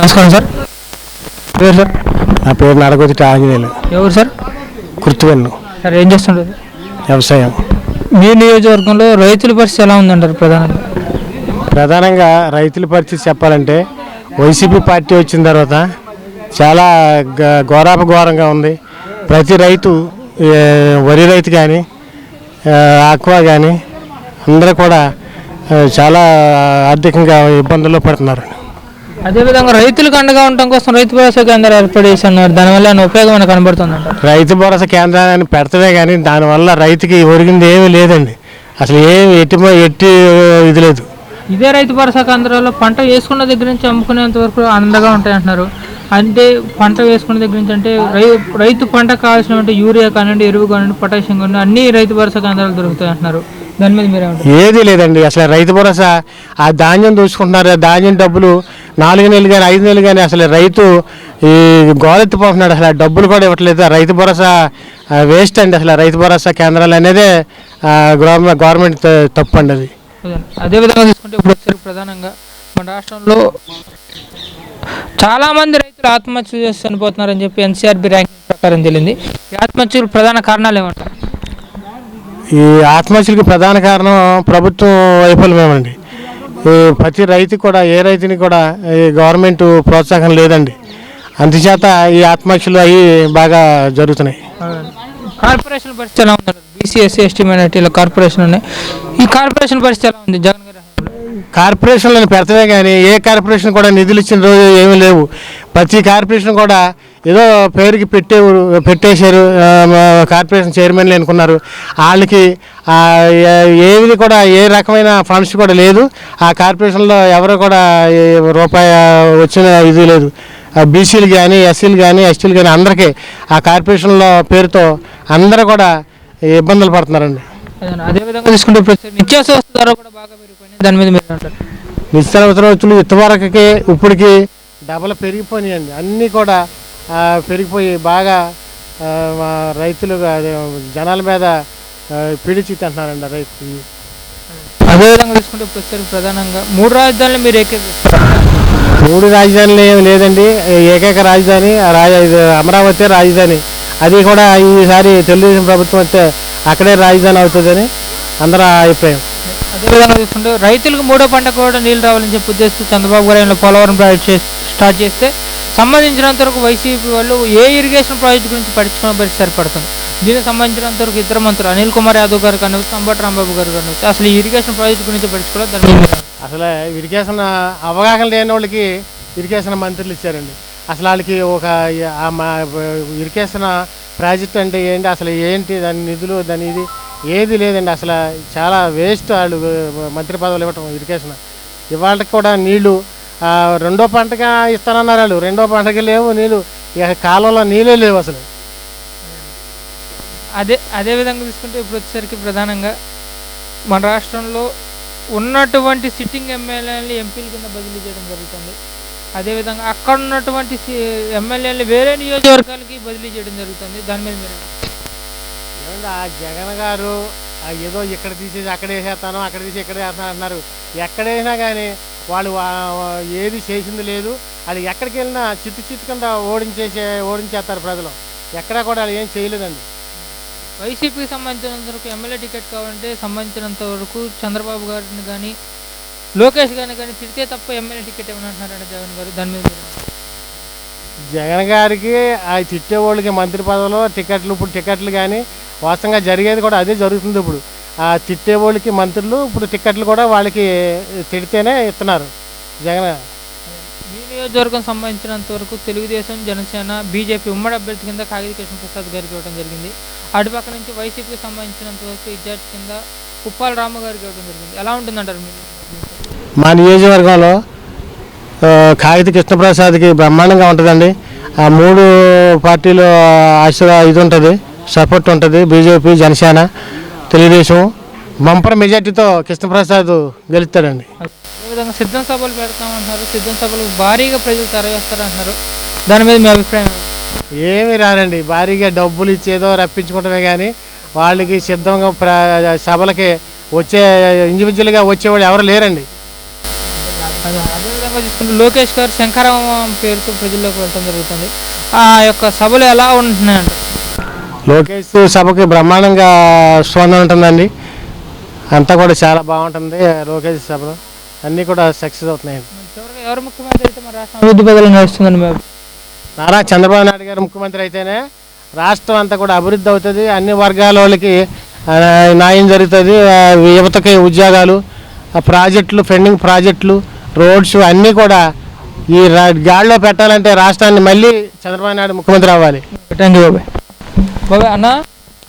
నమస్కారం సార్. పేరు సార్? నా పేరు నడగొద్ది ఆంజనేయులు ఎవరు సార్? కుర్తువెన్ను సార్ ఏం చేస్తుంటారు వ్యవసాయం. మీ నియోజకవర్గంలో రైతుల పరిస్థితి ఎలా ఉందంటారు ప్రధానంగా? ప్రధానంగా రైతుల పరిస్థితి చెప్పాలంటే వైసీపీ పార్టీ వచ్చిన తర్వాత చాలా ఘోరాప ఘోరంగా ఉంది. ప్రతి రైతు వరి రైతు కానీ ఆక్వా కానీ అందరూ కూడా చాలా ఆర్థికంగా ఇబ్బందుల్లో పడుతున్నారు. అదేవిధంగా రైతులకు అండగా ఉండటం కోసం రైతు భరోసా కేంద్రాలు ఏర్పాటు చేసి అన్నారు దానివల్ల ఉపయోగం మనకు కనబడుతుందంట? రైతు భరోసా కేంద్రాన్ని పెడతదే కానీ దానివల్ల రైతుకి ఒరిగింది ఏమీ లేదండి. అసలు ఏమి ఎట్టి ఎట్టి ఇది లేదు. ఇదే రైతు భరోసా కేంద్రాల్లో పంట వేసుకున్న దగ్గర నుంచి అమ్ముకునేంత వరకు అండగా ఉంటాయి అంటున్నారు అంటే పంట వేసుకున్న దగ్గర నుంచి అంటే రైతు పంట కావాల్సిన యూరియా కానివ్వండి ఎరువు కానివ్వండి పొటాషియం కానివ్వండి అన్ని రైతు భరోసా కేంద్రాలు దొరుకుతాయి అంటున్నారు దాని మీద మీరేమంటారు ఏది లేదండి. అసలు రైతు భరోసా ఆ ధాన్యం దోచుకుంటున్నారు ధాన్యం డబ్బులు నాలుగు నెలలు కానీ ఐదు నెలలు కానీ అసలు రైతు ఈ గోలెత్తిపోతున్నాడు అసలు ఆ డబ్బులు కూడా ఇవ్వట్లేదు. రైతు భరోసా వేస్ట్ అండి. అసలు రైతు భరోసా కేంద్రాలు అనేదే గవర్నమెంట్ గవర్నమెంట్ తప్పు అండి అది. అదే- అదేవిధంగా తీసుకుంటే ఇప్పుడు ప్రధానంగా. మన రాష్ట్రంలో చాలా మంది రైతులు ఆత్మహత్యలు చేసి చనిపోతున్నారని చెప్పి ఎన్సీఆర్బి ర్యాంకింగ్ ప్రకారం తెలిసింది ఈ ఆత్మహత్యలు ప్రధాన కారణాలు ఏమంటారు? ఈ ఆత్మహత్యలకు ప్రధాన కారణం ప్రభుత్వం వైఫల్యమేమండి. ఈ ప్రతి రైతు కూడా ఏ రైతుని కూడా ఈ గవర్నమెంట్ ప్రోత్సాహం లేదండి. అందుచేత ఈ ఆత్మహత్యలు అవి బాగా జరుగుతున్నాయి. కార్పొరేషన్ పరిస్థితి ఎలా ఉంది? బీసీ ఎస్సీ ఎస్టీ మైనార్టీల కార్పొరేషన్ ఉన్నాయి. ఈ కార్పొరేషన్ పరిస్థితి ఎలా ఉంది? జగన్ గారి? కార్పొరేషన్లను పెడతమే కానీ ఏ కార్పొరేషన్ కూడా నిధులు ఇచ్చిన రోజు ఏమీ లేవు. ప్రతి కార్పొరేషన్ కూడా ఏదో పేరుకి పెట్టే పెట్టేశారు కార్పొరేషన్ చైర్మన్లు అనుకున్నారు. వాళ్ళకి ఏది కూడా ఏ రకమైన ఫండ్స్ కూడా లేదు. ఆ కార్పొరేషన్లో ఎవరు కూడా రూపాయి వచ్చిన ఇది లేదు. బీసీలు కానీ ఎస్సీలు కానీ ఎస్టీలు కానీ అందరికీ ఆ కార్పొరేషన్లో పేరుతో అందరూ కూడా ఇబ్బందులు పడుతున్నారండి? అదేవిధంగా తీసుకుంటే నిత్యావసర ధర కూడా బాగా పెరిగిపోయినాయి దాని మీద మీరు ఏమంటారు? నిత్యావసర వస్తువులు ఇంతవరకుకి ఇప్పటికి డబల్ పెరిగిపోయినాయండి. అన్నీ కూడా పెరిగిపోయి బాగా రైతులు జనాల మీద పీడిచి తింటున్నారండి రైతు అదేవిధంగా తీసుకుంటే ఇప్పుడు వచ్చేసరికి ప్రధానంగా మూడు రాజధానులు మీరు ఏకీకరిస్తారు మూడు రాజధానులు ఏమి లేదండి. ఏకైక రాజధాని అమరావతి రాజధాని. అది కూడా ఈసారి తెలుగుదేశం ప్రభుత్వం వస్తే అక్కడే రాజధాని అవుతుందని అందరూ అభిప్రాయం. అదేవిధంగా చూసుకుంటే రైతులకు మూడో పంట కూడా నీళ్ళు రావాలని చెప్పి ఉద్దేశిస్తూ చంద్రబాబు గారు ఆయన పోలవరం ప్రాజెక్ట్ చేసి స్టార్ట్ చేస్తే సంబంధించినంత వరకు వైసీపీ వాళ్ళు ఏ ఇరిగేషన్ ప్రాజెక్ట్ గురించి పట్టించుకున్న పరిస్థితి సరిపడుతుంది. దీనికి సంబంధించినంత వరకు ఇద్దరు మంత్రులు అనిల్ కుమార్ యాదవ్ గారు కానివచ్చు అంబటి రాంబాబు గారు కానివచ్చు అసలు ఈ ఇరిగేషన్ ప్రాజెక్ట్ గురించి పట్టించుకోవడం దాని అసలు ఇరిగేషన్ అవగాహన లేని వాళ్ళకి ఇరిగేషన్ మంత్రులు ఇచ్చారండి. అసలు వాళ్ళకి ఒక మా- ఇరిగేషన్ ప్రాజెక్ట్ అంటే ఏంటి అసలు ఏంటి దాని నిధులు దాని ఇది ఏది లేదండి. అసలు చాలా వేస్ట్ వాళ్ళు మంత్రి పదవులు ఇవ్వటం ఇరిగేషన్. ఇవాళకి కూడా నీళ్ళు రెండో పంటగా ఇస్తానన్నారు వాళ్ళు. రెండో పంటకి లేవు నీళ్ళు. ఇక కాలంలో నీళ్ళే లేవు అసలు. అదే అదే విధంగా తీసుకుంటే ఇప్పుడు వచ్చేసరికి ప్రధానంగా మన రాష్ట్రంలో ఉన్నటువంటి సిట్టింగ్ ఎమ్మెల్యేలని ఎంపీల కింద బదిలీ చేయడం జరుగుతుంది. అదేవిధంగా అక్కడ ఉన్నటువంటి ఎమ్మెల్యేలు వేరే నియోజకవర్గాలకి బదిలీ చేయడం జరుగుతుంది. దాని మీద మీరు ఏమండి ఆ జగన్ గారు ఏదో ఇక్కడ తీసేసి అక్కడ వేసేస్తాను అక్కడ తీసి ఇక్కడ వేస్తాను అంటున్నారు. ఎక్కడ వేసినా కానీ వాళ్ళు ఏది చేసింది లేదు. వాళ్ళు ఎక్కడికి వెళ్ళినా చిత్తు చిత్తు కింద ఓడించేసే ఓడించేస్తారు ప్రజలు. ఎక్కడా కూడా వాళ్ళు ఏం చేయలేదండి. వైసీపీకి సంబంధించినంత వరకు ఎమ్మెల్యే టికెట్ కావాలంటే సంబంధించినంత వరకు చంద్రబాబు గారిని కానీ లోకేష్ గారిని కానీ తిడితే తప్ప ఎమ్మెల్యే టికెట్ ఏమని అంటున్నారంటే జగన్ గారు దాని మీద? జగన్ గారికి ఆ తిట్టే వాళ్ళకి మంత్రి పదవులు టికెట్లు ఇప్పుడు టికెట్లు కానీ వాస్తవంగా జరిగేది కూడా అదే జరుగుతుంది ఇప్పుడు. తిట్టే వాళ్ళకి మంత్రులు ఇప్పుడు టికెట్లు కూడా వాళ్ళకి తిడితేనే ఇస్తున్నారు. జగన్. మీ నియోజకవర్గం సంబంధించినంత వరకు తెలుగుదేశం జనసేన బీజేపీ ఉమ్మడి అభ్యర్థి కింద కాగిత కృష్ణ ప్రసాద్ గారికి ఇవ్వడం జరిగింది. అటుపక్క నుంచి వైసీపీకి సంబంధించినంత వరకు ఇన్ఛార్జ్ కింద ఉప్పాల రామ గారికి ఇవ్వడం జరిగింది. ఎలా ఉంటుందంటారు మీరు మా నియోజకవర్గంలో కాగిత కృష్ణప్రసాద్కి బ్రహ్మాండంగా ఉంటుందండి. ఆ మూడు పార్టీలు ఆశ ఇది ఉంటుంది సపోర్ట్ ఉంటుంది బీజేపీ జనసేన. తెలుగుదేశం బంపర్ మెజార్టీతో కృష్ణప్రసాద్ గెలుస్తాడండి. అదేవిధంగా సిద్ధం సభలు పెడతామంటున్నారు? సిద్ధం సభలు భారీగా ప్రజలు తరవేస్తారంటున్నారు దాని మీద మీ అభిప్రాయం? ఏమి రారండి భారీగా డబ్బులు ఇచ్చేదో రప్పించుకోవటమే కానీ వాళ్ళకి సిద్ధంగా ప్ర సభలకి వచ్చే ఇండివిజువల్గా వచ్చేవాళ్ళు ఎవరు లేరండి. అదే అదేవిధంగా చూసుకుంటే లోకేష్ గారు శంకరామం పేరుతో ప్రజల్లోకి వెళ్ళడం జరుగుతుంది. ఆ యొక్క సభలు ఎలా ఉంటున్నాయంట లోకేష్ సభకి బ్రహ్మాండంగా స్పందన ఉంటుందండి. అంతా కూడా చాలా బాగుంటుంది లోకేష్ సభలో. అన్నీ కూడా సక్సెస్ అవుతున్నాయి. చివరిగా ఎవరు ముఖ్యమంత్రి అయితే మన రాష్ట్రం అభివృద్ధి పదవులు నారా చంద్రబాబు నాయుడు గారు ముఖ్యమంత్రి అయితేనే రాష్ట్రం అంతా కూడా అభివృద్ధి అవుతుంది. అన్ని వర్గాల వాళ్ళకి న్యాయం జరుగుతుంది. యువతకి ఉద్యోగాలు ఆ ప్రాజెక్టులు పెండింగ్ ప్రాజెక్టులు రోడ్స్ అన్నీ కూడా ఈ గాడిలో పెట్టాలంటే రాష్ట్రాన్ని మళ్ళీ చంద్రబాబు నాయుడు ముఖ్యమంత్రి అవ్వాలి. థ్యాంక్ యూ బాబాయ్. బాబాయ్ అన్న